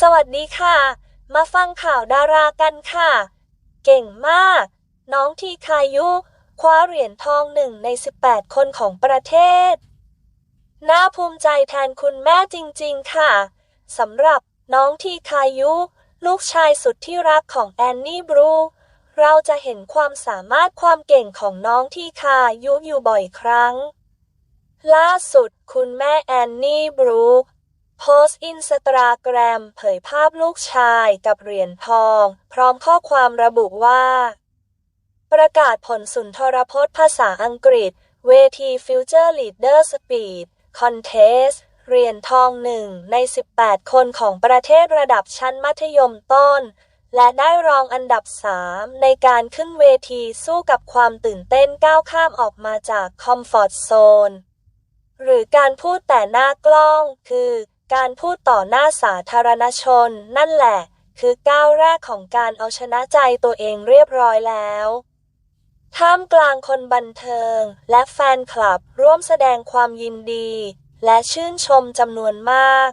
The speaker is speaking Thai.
สวัสดีค่ะ มาฟังข่าวดารากันค่ะ เก่งมาก น้องทีคายุ คว้าเหรียญทองหนึ่งใน 18 คนของประเทศ น่าภูมิใจแทนคุณแม่จริงๆค่ะ สำหรับน้องทีคายุ ลูกชายสุดที่รักของแอนนี่บรู เราจะเห็นความสามารถความเก่งของน้องที่คายุอยู่บ่อยครั้ง ล่าสุดคุณแม่แอนนี่บรู โพสต์อินสตาแกรมเผยภาพลูกชายกับเหรียญทอง พร้อมข้อความระบุว่า ประกาศผลสุนทรพจน์ภาษาอังกฤษ เวที Future Leader Speed Contest เหรียญทองหนึ่งใน 18 คนของประเทศระดับชั้นมัธยมต้น และได้รองอันดับ 3 ในการขึ้นเวทีสู้กับความตื่นเต้นก้าวข้ามออกมาจากคอมฟอร์ตโซนหรือการพูดแต่หน้ากล้องคือ การพูดต่อหน้าสาธารณชน นั่นแหละ คือก้าวแรกของการเอาชนะใจตัวเองเรียบร้อยแล้วท่ามกลางคนบันเทิง และแฟนคลับร่วมแสดงความยินดี และชื่นชมจำนวนมาก